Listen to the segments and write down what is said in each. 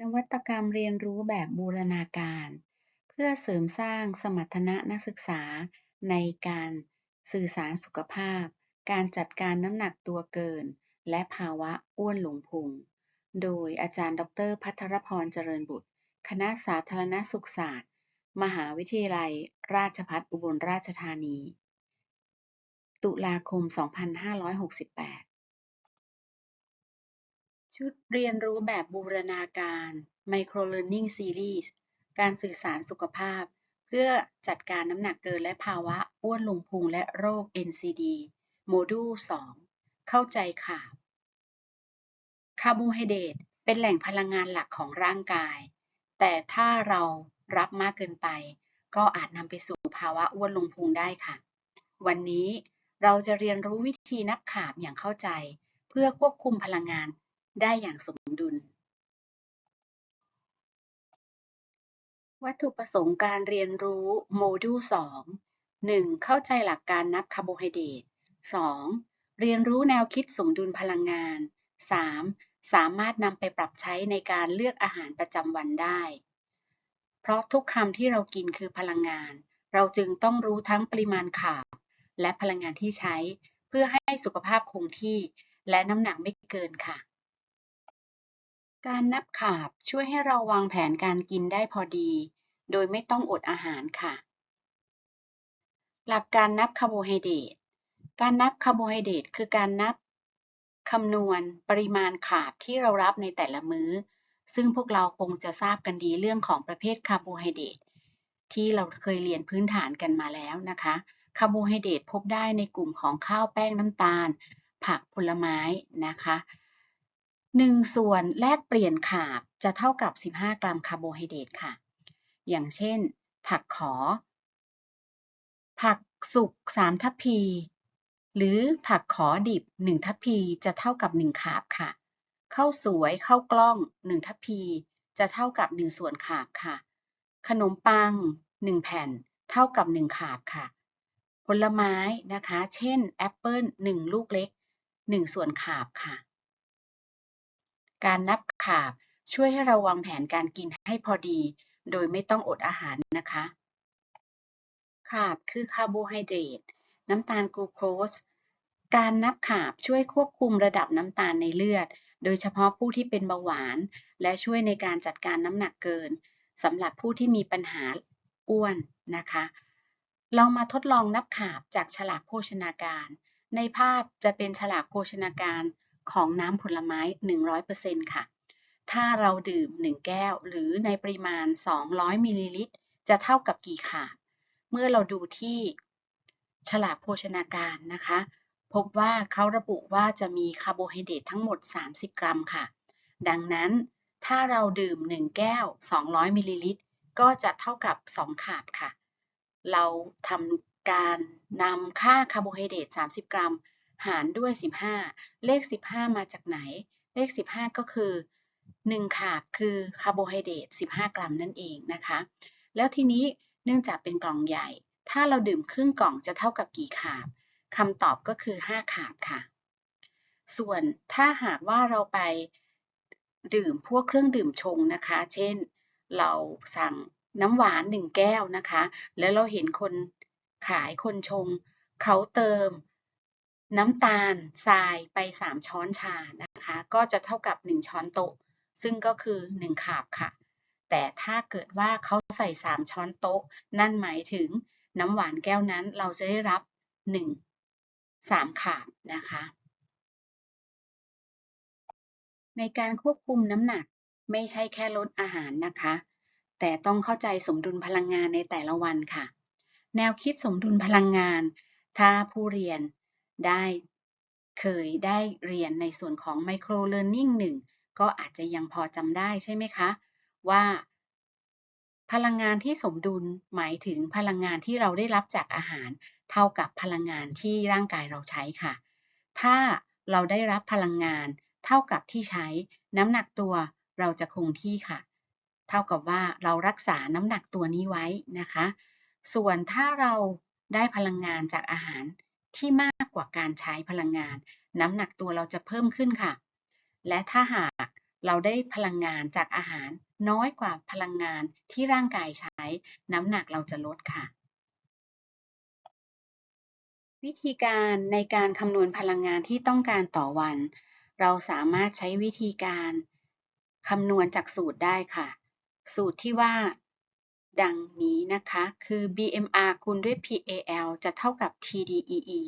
นวัตกรรมเรียนรู้แบบบูรณาการ เพื่อเสริมสร้างสมรรถนะนักศึกษาในการสื่อสารสุขภาพ การจัดการน้ำหนักตัวเกิน และภาวะอ้วนหลงพุง โดยอาจารย์ ดร พัทรพรเจริญบุตร คณะสาธารณสุขศาสตร์ มหาวิทยาลัย ราชภัฏอุบลราชธานี ตุลาคม 2568 ชุดเรียนรู้แบบบูรณาการ Micro Learning Series การสื่อสารสุขภาพ เพื่อจัดการน้ำหนักเกินและภาวะอ้วนลงพุงและโรค NCD โมดูล 2 เข้าใจค่ะคาร์โบไฮเดรตเป็นแหล่งพลังงานหลักของร่างกาย แต่ถ้าเรารับมากเกินไป ก็อาจนำไปสู่ภาวะอ้วนลงพุงได้ค่ะ วันนี้เราจะเรียนรู้วิธีนับขาบอย่างเข้าใจ เพื่อควบคุมพลังงาน ได้อย่างสมดุล วัตถุประสงค์การเรียนรู้โมดูล2 1. เข้าใจหลักการนับคาร์โบไฮเดรต 2. เรียนรู้แนวคิดสมดุลพลังงาน 3. สามารถนำไปปรับใช้ในการเลือกอาหารประจำวันได้ เพราะทุกคำที่เรากินคือพลังงาน เราจึงต้องรู้ทั้งปริมาณขาบ และพลังงานที่ใช้ เพื่อให้สุขภาพคงที่ และน้ำหนักไม่เกินค่ะ การนับขาบช่วยให้เราวางแผนการกินได้พอดี โดยไม่ต้องอดอาหารค่ะ หลักการนับคาร์โบไฮเดรต การนับคาร์โบไฮเดรตคือการนับคำนวณปริมาณขาบที่เรารับในแต่ละมื้อ ซึ่งพวกเราคงจะทราบกันดีเรื่องของประเภทคาร์โบไฮเดรตที่เราเคยเรียนพื้นฐานกันมาแล้วนะคะ คาร์โบไฮเดรตพบได้ในกลุ่มของข้าวแป้งน้ำตาล ผักผลไม้นะคะ 1 ส่วนแลกเปลี่ยนขาบจะเท่ากับ 15 กรัมคาร์โบไฮเดรตค่ะ อย่างเช่น ผักขอ ผักสุก3ทัพพี หรือผักขอดิบ 1 ทัพพีจะเท่ากับ 1 ขาบค่ะ ข้าวสวยข้าวกล้อง 1 ทัพพีจะเท่ากับ 1 ส่วนขาบค่ะ ขนมปัง 1 แผ่น เท่ากับ 1 ขาบค่ะ ผลไม้นะคะ เช่นแอปเปิ้ล1ลูกเล็ก 1 ส่วนขาบค่ะ การนับขาบช่วยให้เราวางแผนการกินให้พอดี โดยไม่ต้องอดอาหารนะคะ ขาบคือคาร์โบไฮเดรตน้ำตาลกลูโคส การนับขาบช่วยควบคุมระดับน้ำตาลในเลือด โดยเฉพาะผู้ที่เป็นเบาหวาน และช่วยในการจัดการน้ำหนักเกินสำหรับผู้ที่มีปัญหาอ้วนนะคะ เรามาทดลองนับขาบจากฉลากโภชนาการ ในภาพจะเป็นฉลากโภชนาการ ของน้ำผลไม้ 100%ค่ะ ถ้าเราดื่ม 1 แก้ว หรือในปริมาณ 200มิลลิลิตร จะเท่ากับกี่ขาบเมื่อเราดูที่ฉลากโภชนาการนะคะ พบว่าเขาระบุว่าจะมีคาร์โบไฮเดรตทั้งหมด 30 กรัมค่ะ ดังนั้นถ้าเราดื่ม 1 แก้ว 200มิลลิลิตร ก็จะเท่ากับ 2 ขาบค่ะ เราทำการนำค่าคาร์โบไฮเดรต 30 กรัม หารด้วย 15 เลข 15 มาจากไหน เลข 15 ก็คือ 1 ขาบคือคาร์โบไฮเดรต15 กรัมนั่นเองนะคะ แล้วทีนี้เนื่องจากเป็นกล่องใหญ่ ถ้าเราดื่มครึ่งกล่องจะเท่ากับกี่ขาบคำตอบก็คือ 5 ขาบค่ะ ส่วนถ้าหากว่าเราไปดื่มพวกเครื่องดื่มชงนะคะ เช่น เราสั่งน้ำหวาน 1 แก้วนะคะ แล้วเราเห็นคนขายคนชง เขาเติม น้ำตาลทรายไป 3 ช้อนชานะคะ ก็จะเท่ากับ 1 ช้อนโต๊ะ ซึ่งก็คือ 1 ขาบค่ะ แต่ถ้าเกิดว่าเขาใส่ 3 ช้อนโต๊ะ นั่นหมายถึงน้ำหวานแก้วนั้นเราจะได้รับ 1 3 ขาบนะคะ ในการควบคุมน้ำหนักไม่ใช่แค่ลดอาหารนะคะ แต่ต้องเข้าใจสมดุลพลังงานในแต่ละวันค่ะ แนวคิดสมดุลพลังงาน ถ้าผู้เรียน ได้เคยได้เรียนในส่วนของ Micro Learning 1 ก็อาจจะยังพอจำได้ใช่ไหมคะ ว่า พลังงานที่สมดุลหมายถึงพลังงานที่เราได้รับจากอาหาร เท่ากับพลังงานที่ร่างกายเราใช้ค่ะ ถ้าเราได้รับพลังงานเท่ากับที่ใช้ น้ำหนักตัวเราจะคงที่ค่ะ เท่ากับว่าเรารักษาน้ำหนักตัวนี้ไว้นะคะ ส่วนถ้าเราได้พลังงานจากอาหาร ที่มากกว่าการใช้พลังงาน น้ำหนักตัวเราจะเพิ่มขึ้นค่ะ และถ้าหากเราได้พลังงานจากอาหารน้อยกว่าพลังงานที่ร่างกายใช้ น้ำหนักเราจะลดค่ะ วิธีการในการคำนวณพลังงานที่ต้องการต่อวัน เราสามารถใช้วิธีการคำนวณจากสูตรได้ค่ะ สูตรที่ว่า ดังนี้นะคะ คือ BMR คูณด้วย PAL จะเท่ากับ TDEE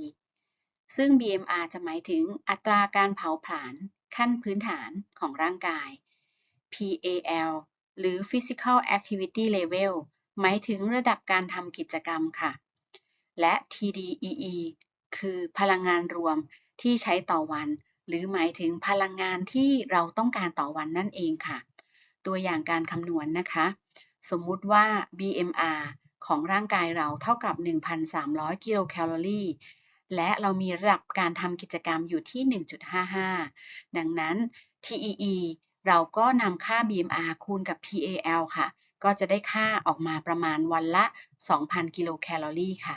ซึ่ง BMR จะหมายถึงอัตราการเผาผลาญขั้นพื้นฐานของร่างกาย PAL หรือ Physical Activity Level หมายถึงระดับการทำกิจกรรมค่ะ และ TDEE คือพลังงานรวมที่ใช้ต่อวัน หรือหมายถึงพลังงานที่เราต้องการต่อวันนั่นเองค่ะ ตัวอย่างการคำนวณนนะคะ สมมุติว่า BMR ของร่างกายเราเท่ากับ 1,300 กิโลแคลอรี่และเรามีระดับการทำกิจกรรมอยู่ที่ 1.55 ดังนั้น TEE เราก็นำค่า BMR คูณกับ PAL ค่ะ ก็จะได้ค่าออกมาประมาณวันละ 2,000 กิโลแคลอรี่ค่ะ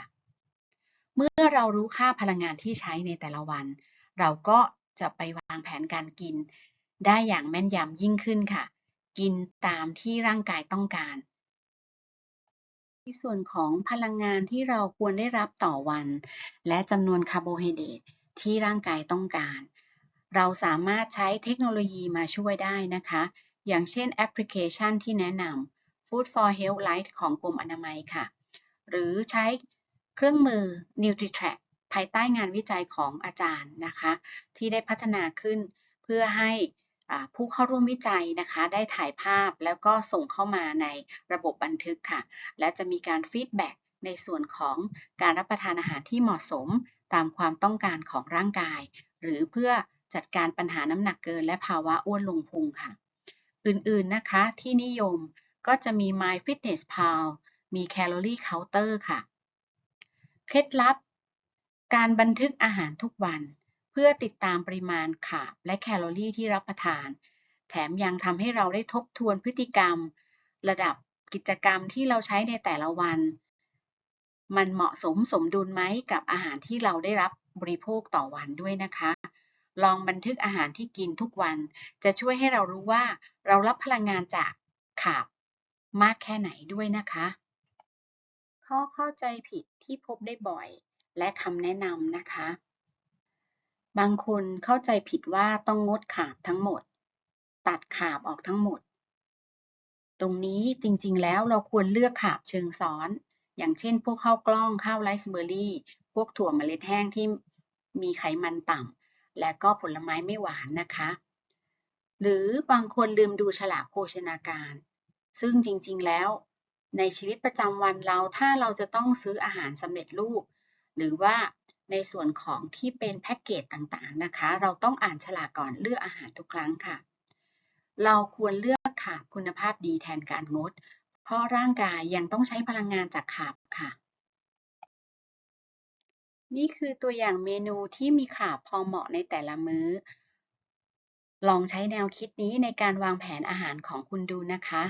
เมื่อเรารู้ค่าพลังงานที่ใช้ในแต่ละวัน เราก็จะไปวางแผนการกิน ได้อย่างแม่นยำยิ่งขึ้นค่ะ กินตามที่ร่างกายต้องการ ในส่วนของพลังงานที่เราควรได้รับต่อวัน และจำนวนคาร์โบไฮเดรตที่ร่างกายต้องการ เราสามารถใช้เทคโนโลยีมาช่วยได้นะคะ อย่างเช่นแอปพลิเคชันที่แนะนำ Food for Health Lite ของกรมอนามัยค่ะ หรือใช้เครื่องมือ NutriTrack ภายใต้งานวิจัยของอาจารย์นะคะ ที่ได้พัฒนาขึ้นเพื่อให้ ผู้เข้าร่วมวิจัยนะคะได้ถ่ายภาพแล้วก็ส่งเข้ามาในระบบบันทึกค่ะ และจะมีการฟีดแบ็กในส่วนของการรับประทานอาหารที่เหมาะสมตามความต้องการของร่างกาย หรือเพื่อจัดการปัญหาน้ำหนักเกิน และภาวะอ้วนลงพุงค่ะ อื่นๆนะคะที่นิยมก็จะมี MyFitnessPal มี Calorie Counter ค่ะ เคล็ดลับ การบันทึกอาหารทุกวัน พื่อติดตามปริมาณคาร์บและแคลอรี่ที่รับประทาน แถมยังทำให้เราได้ทบทวนพฤติกรรม ระดับกิจกรรมที่เราใช้ในแต่ละวัน มันเหมาะสมสมดุลไหมกับอาหารที่เราได้รับบริโภคต่อวันด้วยนะคะ ลองบันทึกอาหารที่กินทุกวัน จะช่วยให้เรารู้ว่าเรารับพลังงานจากขาบมากแค่ไหนด้วยนะคะ ข้อเข้าใจผิดที่พบได้บ่อยและคำแนะนำนะคะ บางคนเข้าใจผิดว่าต้องงดขาบทั้งหมด ตัดขาบออกทั้งหมด ตรงนี้จริงๆ แล้วเราควรเลือกขาบเชิงซ้อน อย่างเช่น พวกข้าวกล้องข้าวไรซ์เบอร์รี่ พวกถั่วเมล็ดแห้งที่มีไขมันต่ำและก็ผลไม้ไม่หวานนะคะ หรือบางคนลืมดูฉลากโภชนาการ ซึ่งจริงๆ แล้ว ในชีวิตประจำวันเราถ้าเราจะต้องซื้ออาหารสำเร็จรูป หรือว่า ในส่วนของที่เป็นแพ็กเกจต่างๆนะคะ เราต้องอ่านฉลากก่อนเลือกอาหารทุกครั้งค่ะ เราควรเลือกขาบคุณภาพดีแทนการงด เพราะร่างกายยังต้องใช้พลังงานจากขาบค่ะ นี่คือตัวอย่างเมนูที่มีขาบพอเหมาะในแต่ละมื้อ ลองใช้แนวคิดนี้ในการวางแผนอาหารของคุณดูนะคะ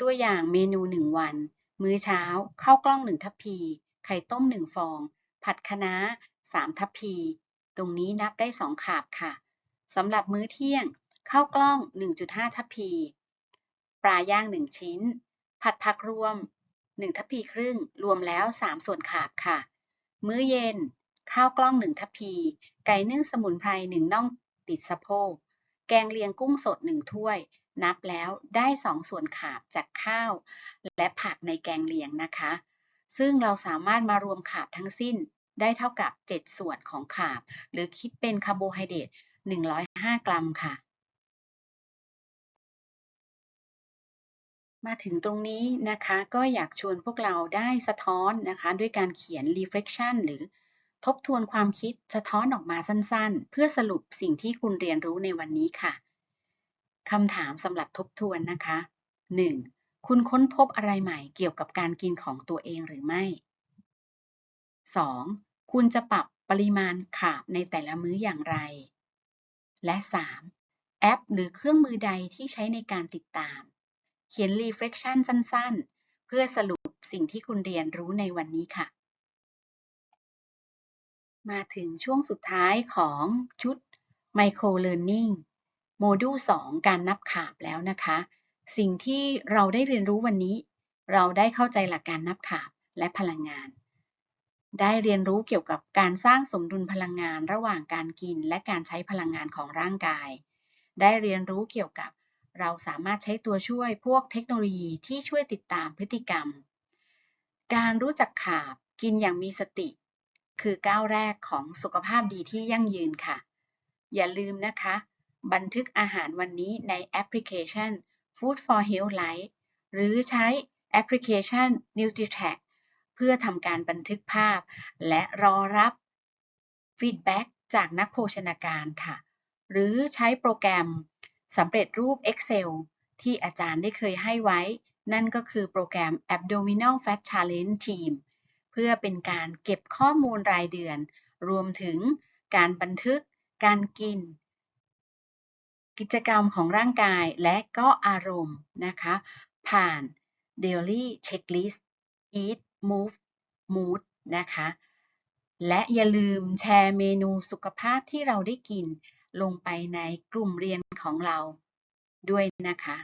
ตัวอย่างเมนู 1 วัน มื้อเช้าข้าวกล้อง 1 ทัพพี ไข่ต้ม 1 ฟอง ผัดคะน้า3ทัพพี ตรงนี้นับได้2ขาบค่ะสำหรับมื้อเที่ยง ข้าวกล้อง 1.5 ทัพพี ปลาย่าง 1 ชิ้น ผัดผักรวม 1 ทัพพีครึ่ง รวมแล้ว 3 ส่วนขาบค่ะ มื้อเย็น ข้าวกล้อง 1 ทัพพี ไก่นึ่งสมุนไพร1น่องติดสะโพก แกงเลียงกุ้งสด 1 ถ้วย นับแล้วได้ 2 ส่วนขาบจากข้าว และผักในแกงเลียงนะคะ ซึ่งเราสามารถมารวมขาบทั้งสิ้น ได้เท่ากับ 7 ส่วนของขาบ หรือคิดเป็นคาร์โบไฮเดรต105 กรัมค่ะ มาถึงตรงนี้นะคะก็อยากชวนพวกเราได้สะท้อนนะคะด้วยการเขียน reflection หรือทบทวนความคิดสะท้อนออกมาสั้นๆ เพื่อสรุปสิ่งที่คุณเรียนรู้ในวันนี้ค่ะคำถามสำหรับทบทวนนะคะ 1. คุณค้นพบอะไรใหม่เกี่ยวกับการกินของตัวเองหรือไม่ 2. คุณจะปรับปริมาณขาบในแต่ละมื้ออย่างไร และ 3. แอปหรือเครื่องมือใดที่ใช้ในการติดตาม เขียน reflection สั้น ๆ เพื่อสรุปสิ่งที่คุณเรียนรู้ในวันนี้ค่ะ มาถึงช่วงสุดท้ายของชุด micro learning โมดูล 2 การนับขาบแล้วนะคะ สิ่งที่เราได้เรียนรู้วันนี้ เราได้เข้าใจหลักการนับขาบและพลังงาน ได้เรียนรู้เกี่ยวกับการสร้างสมดุลพลังงานระหว่างการกินและการใช้พลังงานของร่างกาย ได้เรียนรู้เกี่ยวกับ เราสามารถใช้ตัวช่วยพวกเทคโนโลยีที่ช่วยติดตามพฤติกรรม การรู้จักขาบกินอย่างมีสติ คือก้าวแรกของสุขภาพดีที่ยั่งยืนค่ะ อย่าลืมนะคะ บันทึกอาหารวันนี้ในแอปพลิเคชัน Food for Health Lite หรือใช้แอปพลิเคชัน NutriTrack เพื่อทำการบันทึกภาพ และรอรับฟีดแบ็กจากนักโภชนาการค่ะ หรือใช้โปรแกรมสำเร็จรูป Excel ที่อาจารย์ได้เคยให้ไว้ นั่นก็คือโปรแกรม Abdominal Fat Challenge Team เพื่อเป็นการเก็บข้อมูลรายเดือน รวมถึงการบันทึก การกิน กิจกรรมของร่างกายและก็อารมณ์นะคะ ผ่าน Daily Checklist Eat Move Mood นะคะ และอย่าลืมแชร์เมนูสุขภาพที่เราได้กิน ลงไปในกลุ่มเรียนของเราด้วยนะคะ